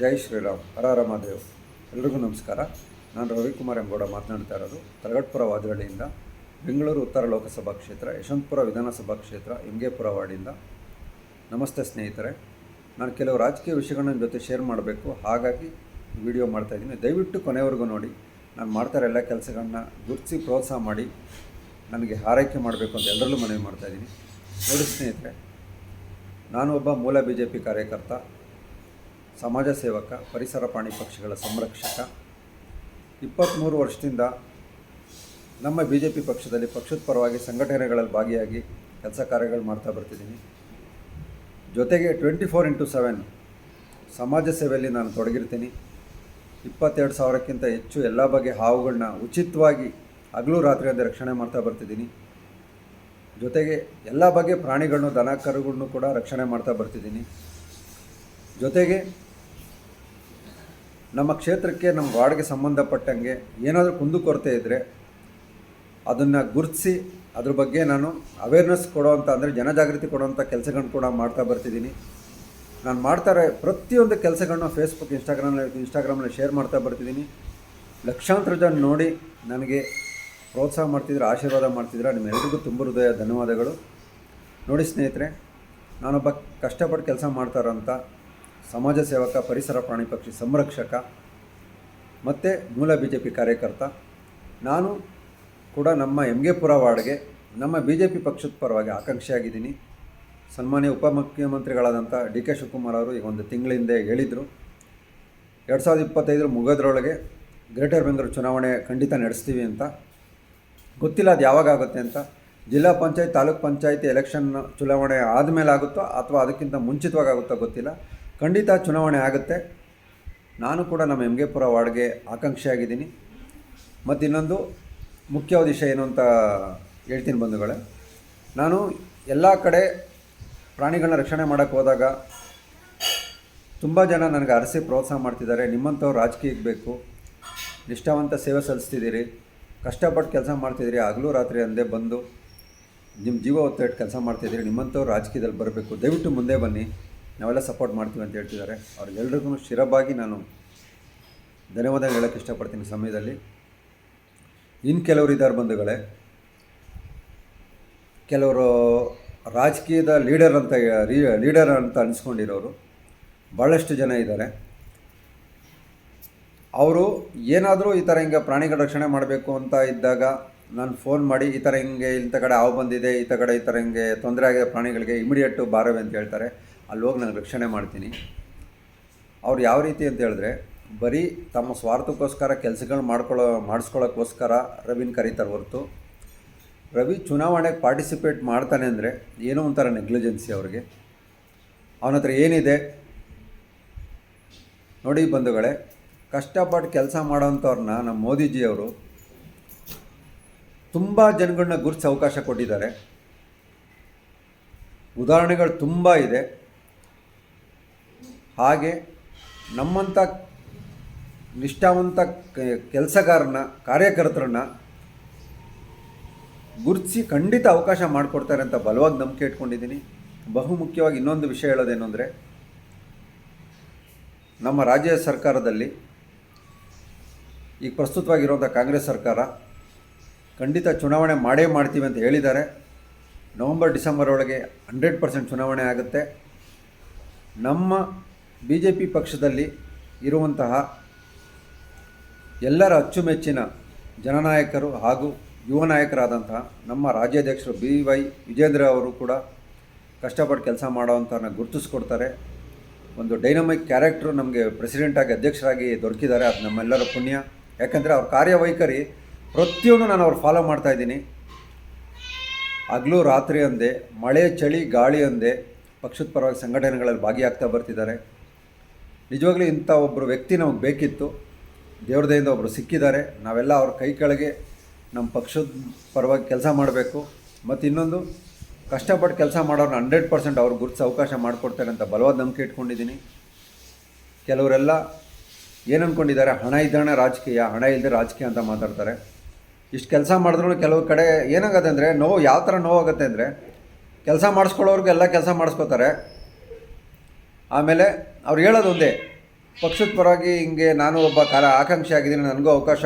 ಜೈ ಶ್ರೀರಾಮ್, ಹರ ಮಹಾದೇವ್. ಎಲ್ರಿಗೂ ನಮಸ್ಕಾರ. ನಾನು ರವಿಕುಮಾರ್ ಎಂಗೌಡ ಮಾತನಾಡ್ತಾ ಇರೋದು ತಲಗಟ್ಪುರ ವಾದರಳ್ಳಿಯಿಂದ ಬೆಂಗಳೂರು ಉತ್ತರ ಲೋಕಸಭಾ ಕ್ಷೇತ್ರ, ಯಶವಂತಪುರ ವಿಧಾನಸಭಾ ಕ್ಷೇತ್ರ ಎಮ್ಗೆಪುರ ವಾರ್ಡಿಂದ. ನಮಸ್ತೆ ಸ್ನೇಹಿತರೆ. ನಾನು ಕೆಲವು ರಾಜಕೀಯ ವಿಷಯಗಳನ್ನ ಜೊತೆ ಶೇರ್ ಮಾಡಬೇಕು. ಹಾಗಾಗಿ ವಿಡಿಯೋ ಮಾಡ್ತಾಯಿದ್ದೀನಿ ದಯವಿಟ್ಟು ಕೊನೆವರೆಗೂ ನೋಡಿ. ನಾನು ಮಾಡ್ತಾರೆ ಎಲ್ಲ ಕೆಲಸಗಳನ್ನ ಗುರುತಿಸಿ ಪ್ರೋತ್ಸಾಹ ಮಾಡಿ ನನಗೆ ಹಾರೈಕೆ ಮಾಡಬೇಕು ಅಂತ ಎಲ್ಲರಲ್ಲೂ ಮನವಿ ಮಾಡ್ತಾಯಿದ್ದೀನಿ ನೋಡಿ ಸ್ನೇಹಿತರೆ, ನಾನು ಒಬ್ಬ ಮೂಲ ಬಿ ಜೆ ಪಿ ಕಾರ್ಯಕರ್ತ. ಸಮಾಜ ಸೇವಕ, ಪರಿಸರ ಪ್ರಾಣಿ ಪಕ್ಷಿಗಳ ಸಂರಕ್ಷಕ. ಇಪ್ಪತ್ತ್ಮೂರು ವರ್ಷದಿಂದ ನಮ್ಮ ಬಿ ಜೆ ಪಿ ಪಕ್ಷದಲ್ಲಿ ಪಕ್ಷದ ಪರವಾಗಿ ಸಂಘಟನೆಗಳಲ್ಲಿ ಭಾಗಿಯಾಗಿ ಕೆಲಸ ಕಾರ್ಯಗಳು ಮಾಡ್ತಾ ಬರ್ತಿದ್ದೀನಿ. ಜೊತೆಗೆ ಟ್ವೆಂಟಿ ಫೋರ್ ಇಂಟು ಸೆವೆನ್ ಸಮಾಜ ಸೇವೆಯಲ್ಲಿ ನಾನು ತೊಡಗಿರ್ತೀನಿ. ಇಪ್ಪತ್ತೆರಡು ಸಾವಿರಕ್ಕಿಂತ ಹೆಚ್ಚು ಎಲ್ಲ ಬಗೆಯ ಹಾವುಗಳನ್ನ ಉಚಿತವಾಗಿ ಹಗಲು ರಾತ್ರಿ ಅಂದರೆ ರಕ್ಷಣೆ ಮಾಡ್ತಾ ಬರ್ತಿದ್ದೀನಿ. ಜೊತೆಗೆ ಎಲ್ಲ ಬಗೆಯ ಪ್ರಾಣಿಗಳನ್ನು ದನ ಕರುಗಳನ್ನು ಕೂಡ ರಕ್ಷಣೆ ಮಾಡ್ತಾ ಬರ್ತಿದ್ದೀನಿ. ಜೊತೆಗೆ ನಮ್ಮ ಕ್ಷೇತ್ರಕ್ಕೆ, ನಮ್ಮ ವಾರ್ಡ್ಗೆ ಸಂಬಂಧಪಟ್ಟಂಗೆ ಏನಾದರೂ ಕುಂದುಕೊರತೆ ಇದ್ದರೆ ಅದನ್ನು ಗುರುತಿಸಿ, ಅದ್ರ ಬಗ್ಗೆ ನಾನು ಅವೇರ್ನೆಸ್ ಕೊಡೋವಂಥ ಅಂದರೆ ಜನಜಾಗೃತಿ ಕೊಡೋವಂಥ ಕೆಲಸಗಳನ್ನ ಕೂಡ ಮಾಡ್ತಾ ಬರ್ತಿದ್ದೀನಿ. ನಾನು ಮಾಡ್ತಾರೆ ಪ್ರತಿಯೊಂದು ಕೆಲಸಗಳನ್ನ ಫೇಸ್ಬುಕ್ ಇನ್ಸ್ಟಾಗ್ರಾಮ್ನಲ್ಲಿ ಇನ್ಸ್ಟಾಗ್ರಾಮಲ್ಲಿ ಶೇರ್ ಮಾಡ್ತಾ ಬರ್ತಿದ್ದೀನಿ. ಲಕ್ಷಾಂತರ ಜನ ನೋಡಿ ನನಗೆ ಪ್ರೋತ್ಸಾಹ ಮಾಡ್ತಿದ್ರೆ, ಆಶೀರ್ವಾದ ಮಾಡ್ತಿದ್ರೆ ನಿಮ್ಮೆಲ್ಲರಿಗೂ ತುಂಬ ಹೃದಯ ಧನ್ಯವಾದಗಳು. ನೋಡಿ ಸ್ನೇಹಿತರೆ, ನಾನೊಬ್ಬ ಕಷ್ಟಪಟ್ಟು ಕೆಲಸ ಮಾಡ್ತಾರಂತ ಸಮಾಜ ಸೇವಕ, ಪರಿಸರ ಪ್ರಾಣಿ ಪಕ್ಷಿ ಸಂರಕ್ಷಕ, ಮತ್ತು ಮೂಲ ಬಿ ಜೆ ಪಿ ಕಾರ್ಯಕರ್ತ. ನಾನು ಕೂಡ ನಮ್ಮ ಎಮ್ಗೆಪುರ ವಾರ್ಡ್ಗೆ ನಮ್ಮ ಬಿ ಜೆ ಪಿ ಪಕ್ಷದ ಪರವಾಗಿ ಆಕಾಂಕ್ಷಿಯಾಗಿದ್ದೀನಿ. ಸನ್ಮಾನ್ಯ ಉಪಮುಖ್ಯಮಂತ್ರಿಗಳಾದಂಥ ಡಿ ಕೆ ಶಿವಕುಮಾರ್ ಅವರು ಈಗ ಒಂದು ತಿಂಗಳ ಹಿಂದೆ ಹೇಳಿದರು. ಎರಡು ಸಾವಿರದ ಇಪ್ಪತ್ತೈದರ ಮುಗೋದ್ರೊಳಗೆ ಗ್ರೇಟರ್ ಬೆಂಗಳೂರು ಚುನಾವಣೆ ಖಂಡಿತ ನಡೆಸ್ತೀವಿ ಅಂತ. ಗೊತ್ತಿಲ್ಲ ಅದು ಯಾವಾಗ ಆಗುತ್ತೆ ಅಂತ. ಜಿಲ್ಲಾ ಪಂಚಾಯತ್, ತಾಲೂಕ್ ಪಂಚಾಯತಿ ಎಲೆಕ್ಷನ್ ಚುನಾವಣೆ ಆದಮೇಲೆ ಆಗುತ್ತೋ ಅಥವಾ ಅದಕ್ಕಿಂತ ಮುಂಚಿತವಾಗಿ ಆಗುತ್ತೋ ಗೊತ್ತಿಲ್ಲ. ಖಂಡಿತ ಚುನಾವಣೆ ಆಗುತ್ತೆ. ನಾನು ಕೂಡ ನಮ್ಮ ಹೆಮ್ಗೆಪುರ ವಾರ್ಡ್ಗೆ ಆಕಾಂಕ್ಷಿಯಾಗಿದ್ದೀನಿ. ಮತ್ತು ಇನ್ನೊಂದು ಮುಖ್ಯ ಉದ್ದೇಶ ಏನು ಅಂತ ಹೇಳ್ತೀನಿ ಬಂಧುಗಳೇ. ನಾನು ಎಲ್ಲ ಕಡೆ ಪ್ರಾಣಿಗಳನ್ನ ರಕ್ಷಣೆ ಮಾಡೋಕ್ಕೆ ಹೋದಾಗ ತುಂಬ ಜನ ನನಗೆ ಅರಸಿ ಪ್ರೋತ್ಸಾಹ ಮಾಡ್ತಿದ್ದಾರೆ. ನಿಮ್ಮಂಥವ್ರು ರಾಜಕೀಯಕ್ಕೆ ಬೇಕು. ನಿಷ್ಠಾವಂತ ಸೇವೆ ಸಲ್ಲಿಸ್ತಿದ್ದೀರಿ. ಕಷ್ಟಪಟ್ಟು ಕೆಲಸ ಮಾಡ್ತಿದ್ದೀರಿ. ಹಗಲು ರಾತ್ರಿ ಅಂದೇ ಬಂದು ನಿಮ್ಮ ಜೀವ ಹೊತ್ತು ಇಟ್ಟು ಕೆಲಸ ಮಾಡ್ತಿದ್ದೀರಿ. ನಿಮ್ಮಂಥವ್ರು ರಾಜಕೀಯದಲ್ಲಿ ಬರಬೇಕು. ದಯವಿಟ್ಟು ಮುಂದೆ ಬನ್ನಿ. ನಾವೆಲ್ಲ ಸಪೋರ್ಟ್ ಮಾಡ್ತೀವಿ ಅಂತ ಹೇಳ್ತಿದ್ದಾರೆ. ಅವ್ರಿಗೆಲ್ರಿಗೂ ಶಿರಬಾಗಿ ನಾನು ಧನ್ಯವಾದ ಹೇಳೋಕ್ಕೆ ಇಷ್ಟಪಡ್ತೀನಿ ಸಮಯದಲ್ಲಿ. ಇನ್ನು ಕೆಲವರು ಇದ್ದಾರೆ ಬಂಧುಗಳೇ, ಕೆಲವರು ರಾಜಕೀಯದ ಲೀಡರ್ ಅಂತ ಲೀಡರ್ ಅಂತ ಅನಿಸ್ಕೊಂಡಿರೋರು ಭಾಳಷ್ಟು ಜನ ಇದ್ದಾರೆ. ಅವರು ಏನಾದರೂ ಈ ಥರ ಹಿಂಗೆ ಪ್ರಾಣಿಗಳ ರಕ್ಷಣೆ ಮಾಡಬೇಕು ಅಂತ ಇದ್ದಾಗ ನಾನು ಫೋನ್ ಮಾಡಿ ಈ ಥರ ಹಿಂಗೆ ಇಂಥ ಕಡೆ ಹಾವು ಬಂದಿದೆ, ಈ ಕಡೆ ಈ ಥರ ಹಿಂಗೆ ತೊಂದರೆ ಆಗಿದೆ, ಪ್ರಾಣಿಗಳಿಗೆ ಇಮಿಡಿಯೇಟು ಬಾರವೆ ಅಂತ ಹೇಳ್ತಾರೆ. ಅಲ್ಲಿ ಹೋಗಿ ನಾನು ರಕ್ಷಣೆ ಮಾಡ್ತೀನಿ. ಅವ್ರು ಯಾವ ರೀತಿ ಅಂತ ಹೇಳಿದ್ರೆ, ಬರೀ ತಮ್ಮ ಸ್ವಾರ್ಥಕ್ಕೋಸ್ಕರ ಕೆಲಸಗಳು ಮಾಡ್ಕೊಳ್ಳೋ ಮಾಡಿಸ್ಕೊಳ್ಳೋಕ್ಕೋಸ್ಕರ ರವಿನ ಕರೀತಾರೆ ಹೊರತು. ರವಿ ಚುನಾವಣೆಗೆ ಪಾರ್ಟಿಸಿಪೇಟ್ ಮಾಡ್ತಾನೆ ಅಂದರೆ ಏನೋ ಒಂಥರ ನೆಗ್ಲಿಜೆನ್ಸಿ ಅವ್ರಿಗೆ. ಅವನ ಹತ್ರ ಏನಿದೆ? ನೋಡಿ ಬಂಧುಗಳೇ, ಕಷ್ಟಪಟ್ಟು ಕೆಲಸ ಮಾಡೋವಂಥವ್ರನ್ನ ನಮ್ಮ ಮೋದಿಜಿಯವರು ತುಂಬ ಜನಗಳನ್ನ ಗುರುತಿಸಿ ಅವಕಾಶ ಕೊಟ್ಟಿದ್ದಾರೆ. ಉದಾಹರಣೆಗಳು ತುಂಬ ಇದೆ. ಹಾಗೆ ನಮ್ಮಂಥ ನಿಷ್ಠಾವಂತ ಕೆಲಸಗಾರನ, ಕಾರ್ಯಕರ್ತರನ್ನ ಗುರುತಿಸಿ ಖಂಡಿತ ಅವಕಾಶ ಮಾಡಿಕೊಡ್ತಾರೆ ಅಂತ ಬಲವಾಗಿ ನಂಬಿಕೆ ಇಟ್ಕೊಂಡಿದ್ದೀನಿ. ಬಹುಮುಖ್ಯವಾಗಿ ಇನ್ನೊಂದು ವಿಷಯ ಹೇಳೋದೇನು ಅಂದರೆ, ನಮ್ಮ ರಾಜ್ಯ ಸರ್ಕಾರದಲ್ಲಿ ಈಗ ಪ್ರಸ್ತುತವಾಗಿರುವಂಥ ಕಾಂಗ್ರೆಸ್ ಸರ್ಕಾರ ಖಂಡಿತ ಚುನಾವಣೆ ಮಾಡೇ ಮಾಡ್ತೀವಿ ಅಂತ ಹೇಳಿದ್ದಾರೆ. ನವಂಬರ್, ಡಿಸೆಂಬರ್ ಒಳಗೆ ಹಂಡ್ರೆಡ್ ಪರ್ಸೆಂಟ್ ಚುನಾವಣೆ ಆಗುತ್ತೆ. ನಮ್ಮ ಬಿ ಜೆ ಪಿ ಪಕ್ಷದಲ್ಲಿ ಇರುವಂತಹ ಎಲ್ಲರ ಅಚ್ಚುಮೆಚ್ಚಿನ ಜನನಾಯಕರು ಹಾಗೂ ಯುವ ನಾಯಕರಾದಂತಹ ನಮ್ಮ ರಾಜ್ಯಾಧ್ಯಕ್ಷರು ಬಿ ವೈ ವಿಜೇಂದ್ರ ಅವರು ಕೂಡ ಕಷ್ಟಪಟ್ಟು ಕೆಲಸ ಮಾಡೋವಂಥವ್ರನ್ನ ಗುರುತಿಸ್ಕೊಡ್ತಾರೆ. ಒಂದು ಡೈನಮಿಕ್ ಕ್ಯಾರೆಕ್ಟ್ರು ನಮಗೆ ಪ್ರೆಸಿಡೆಂಟಾಗಿ ಅಧ್ಯಕ್ಷರಾಗಿ ದೊರಕಿದ್ದಾರೆ. ಅದು ನಮ್ಮೆಲ್ಲರ ಪುಣ್ಯ. ಯಾಕಂದರೆ ಅವ್ರ ಕಾರ್ಯವೈಖರಿ ಪ್ರತಿಯೊಂದು ನಾನು ಅವ್ರು ಫಾಲೋ ಮಾಡ್ತಾ ಇದ್ದೀನಿ. ಹಗಲು ರಾತ್ರಿ ಅಂದೆ, ಮಳೆ, ಚಳಿ, ಗಾಳಿ ಅಂದೆ ಪಕ್ಷದ ಪರವಾಗಿ ಸಂಘಟನೆಗಳಲ್ಲಿ ಭಾಗಿಯಾಗ್ತಾ ಬರ್ತಿದ್ದಾರೆ. ನಿಜವಾಗ್ಲೂ ಇಂಥ ಒಬ್ಬರು ವ್ಯಕ್ತಿ ನಮಗೆ ಬೇಕಿತ್ತು. ದೇವ್ರದೆಯಿಂದ ಒಬ್ಬರು ಸಿಕ್ಕಿದ್ದಾರೆ. ನಾವೆಲ್ಲ ಅವ್ರ ಕೈ ಕೆಳಗೆ ನಮ್ಮ ಪಕ್ಷದ ಪರವಾಗಿ ಕೆಲಸ ಮಾಡಬೇಕು. ಮತ್ತು ಇನ್ನೊಂದು, ಕಷ್ಟಪಟ್ಟು ಕೆಲಸ ಮಾಡೋರು ಹಂಡ್ರೆಡ್ ಪರ್ಸೆಂಟ್ ಅವ್ರ ಗುರುತಿಸಿ ಅವಕಾಶ ಮಾಡಿಕೊಡ್ತಾರೆ ಅಂತ ಬಲವಾದ ನಂಬಿಕೆ ಇಟ್ಕೊಂಡಿದ್ದೀನಿ. ಕೆಲವರೆಲ್ಲ ಏನು ಅಂದ್ಕೊಂಡಿದ್ದಾರೆ ಹಣ ಇದ್ದಾನೆ ರಾಜಕೀಯ, ಹಣ ಇಲ್ಲದೆ ರಾಜಕೀಯ ಅಂತ ಮಾತಾಡ್ತಾರೆ. ಇಷ್ಟು ಕೆಲಸ ಮಾಡಿದ್ರು ಕೆಲವು ಕಡೆ ಏನಾಗುತ್ತೆ ಅಂದರೆ, ನೋವು ಯಾವ ಥರ ನೋವಾಗುತ್ತೆ ಅಂದರೆ, ಕೆಲಸ ಮಾಡಿಸ್ಕೊಳ್ಳೋರಿಗೆ ಎಲ್ಲ ಕೆಲಸ ಮಾಡಿಸ್ಕೋತಾರೆ. ಆಮೇಲೆ ಅವ್ರು ಹೇಳೋದು ಒಂದೇ, ಪಕ್ಷದ ಪರವಾಗಿ ಹಿಂಗೆ ನಾನು ಒಬ್ಬ ಕಾಲ ಆಕಾಂಕ್ಷಿ ಆಗಿದ್ದೀನಿ, ನನಗೂ ಅವಕಾಶ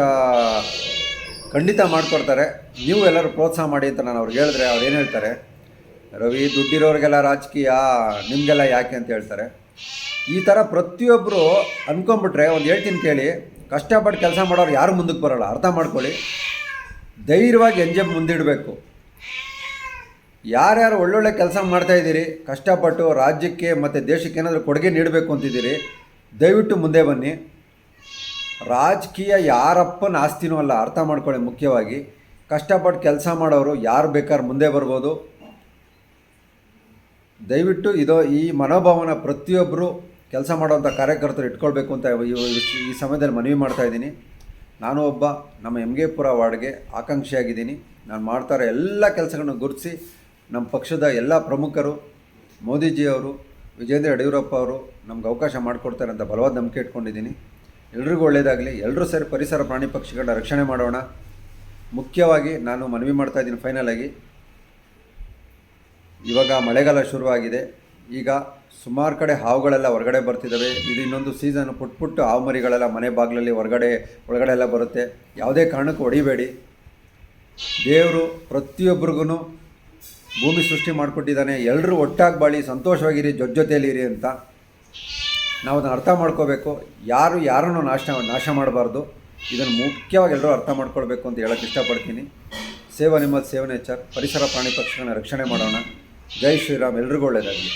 ಖಂಡಿತ ಮಾಡಿಕೊಡ್ತಾರೆ. ನೀವು ಎಲ್ಲರೂ ಪ್ರೋತ್ಸಾಹ ಮಾಡಿ ಅಂತ ನಾನು ಅವ್ರಿಗೆ ಹೇಳಿದ್ರೆ ಅವ್ರು ಏನು ಹೇಳ್ತಾರೆ? ರವಿ, ದುಡ್ಡಿರೋರಿಗೆಲ್ಲ ರಾಜಕೀಯ, ನಿಮಗೆಲ್ಲ ಯಾಕೆ ಅಂತ ಹೇಳ್ತಾರೆ. ಈ ಥರ ಪ್ರತಿಯೊಬ್ಬರು ಅಂದ್ಕೊಂಬಿಟ್ರೆ ಒಂದು ಹೇಳ್ತೀನಿ ಕೇಳಿ, ಕಷ್ಟಪಟ್ಟು ಕೆಲಸ ಮಾಡೋರು ಯಾರು ಮುಂದಕ್ಕೆ ಬರೋಲ್ಲ, ಅರ್ಥ ಮಾಡ್ಕೊಳ್ಳಿ. ಧೈರ್ಯವಾಗಿ ಎಂಜೆ ಮುಂದಿಡಬೇಕು. ಯಾರ್ಯಾರು ಒಳ್ಳೊಳ್ಳೆ ಕೆಲಸ ಮಾಡ್ತಾ ಇದ್ದೀರಿ, ಕಷ್ಟಪಟ್ಟು ರಾಜ್ಯಕ್ಕೆ ಮತ್ತು ದೇಶಕ್ಕೆ ಏನಾದರೂ ಕೊಡುಗೆ ನೀಡಬೇಕು ಅಂತಿದ್ದೀರಿ, ದಯವಿಟ್ಟು ಮುಂದೆ ಬನ್ನಿ. ರಾಜಕೀಯ ಯಾರಪ್ಪನ ಆಸ್ತಿನೂ ಅಲ್ಲ, ಅರ್ಥ ಮಾಡ್ಕೊಳ್ಳಿ ಮುಖ್ಯವಾಗಿ. ಕಷ್ಟಪಟ್ಟು ಕೆಲಸ ಮಾಡೋರು ಯಾರು ಬೇಕಾದ್ರೆ ಮುಂದೆ ಬರ್ಬೋದು. ದಯವಿಟ್ಟು ಇದು ಈ ಮನೋಭಾವನ ಪ್ರತಿಯೊಬ್ಬರು ಕೆಲಸ ಮಾಡುವಂಥ ಕಾರ್ಯಕರ್ತರು ಇಟ್ಕೊಳ್ಬೇಕು ಅಂತ ಈ- ಸಮಯದಲ್ಲಿ ಮನವಿ ಮಾಡ್ತಾ ಇದ್ದೀನಿ. ನಾನು ಒಬ್ಬ, ನಮ್ಮ ಎಮ್ಗೆಪುರ ವಾರ್ಡ್ಗೆ ಆಕಾಂಕ್ಷಿಯಾಗಿದ್ದೀನಿ. ನಾನು ಮಾಡ್ತಾ ಇರೋ ಎಲ್ಲ ಕೆಲಸಗಳನ್ನು ಗುರುತಿಸಿ ನಮ್ಮ ಪಕ್ಷದ ಎಲ್ಲ ಪ್ರಮುಖರು, ಮೋದಿಜಿಯವರು ವಿಜೇಂದ್ರ ಯಡಿಯೂರಪ್ಪ ಅವರು ನಮ್ಗೆ ಅವಕಾಶ ಮಾಡಿಕೊಡ್ತಾರೆ ಅಂತ ಬಲವಾದ ನಂಬಿಕೆ ಇಟ್ಕೊಂಡಿದ್ದೀನಿ. ಎಲ್ರಿಗೂ ಒಳ್ಳೆಯದಾಗಲಿ ಎಲ್ಲರೂ ಸೇರಿ ಪರಿಸರ ಪ್ರಾಣಿ ಪಕ್ಷಿಗಳನ್ನ ರಕ್ಷಣೆ ಮಾಡೋಣ. ಮುಖ್ಯವಾಗಿ ನಾನು ಮನವಿ ಮಾಡ್ತಾ ಇದ್ದೀನಿ ಫೈನಲ್ ಆಗಿ. ಇವಾಗ ಮಳೆಗಾಲ ಶುರುವಾಗಿದೆ. ಈಗ ಸುಮಾರು ಕಡೆ ಹಾವುಗಳೆಲ್ಲ ಹೊರಗಡೆ ಬರ್ತಿದ್ದಾವೆ ಇದು ಇನ್ನೊಂದು ಸೀಸನ್ ಪುಟ್ ಪುಟ್ಟು ಹಾವು ಮರಿಗಳೆಲ್ಲ ಮನೆ ಬಾಗಿಲಲ್ಲಿ ಹೊರಗಡೆ, ಒಳಗಡೆ ಎಲ್ಲ ಬರುತ್ತೆ. ಯಾವುದೇ ಕಾರಣಕ್ಕೂ ಹೊಡಿಬೇಡಿ. ದೇವರು ಪ್ರತಿಯೊಬ್ಬರಿಗೂ ಭೂಮಿ ಸೃಷ್ಟಿ ಮಾಡಿಕೊಟ್ಟಿದ್ದಾನೆ. ಎಲ್ಲರೂ ಒಟ್ಟಾಗಿ ಬಾಳಿ ಸಂತೋಷವಾಗಿರಿ, ಜೊತೆ ಜೊತೆಯಲ್ಲಿರಿ ಅಂತ ನಾವು ಅದನ್ನು ಅರ್ಥ ಮಾಡ್ಕೋಬೇಕು. ಯಾರು ಯಾರನ್ನು ನಾಶ ನಾಶ ಮಾಡಬಾರ್ದು. ಇದನ್ನು ಮುಖ್ಯವಾಗಿ ಎಲ್ಲರೂ ಅರ್ಥ ಮಾಡ್ಕೊಳ್ಬೇಕು ಅಂತ ಹೇಳೋಕ್ಕೆ ಇಷ್ಟಪಡ್ತೀನಿ. ಸೇವಾ ನಿಮ್ಮದು ಸೇವನೆ ನೇಚರ್. ಪರಿಸರ ಪ್ರಾಣಿ ಪಕ್ಷಿಗಳನ್ನ ರಕ್ಷಣೆ ಮಾಡೋಣ. ಜೈ ಶ್ರೀರಾಮ್. ಎಲ್ರಿಗೂ ಒಳ್ಳೆಯದಾಗಲಿ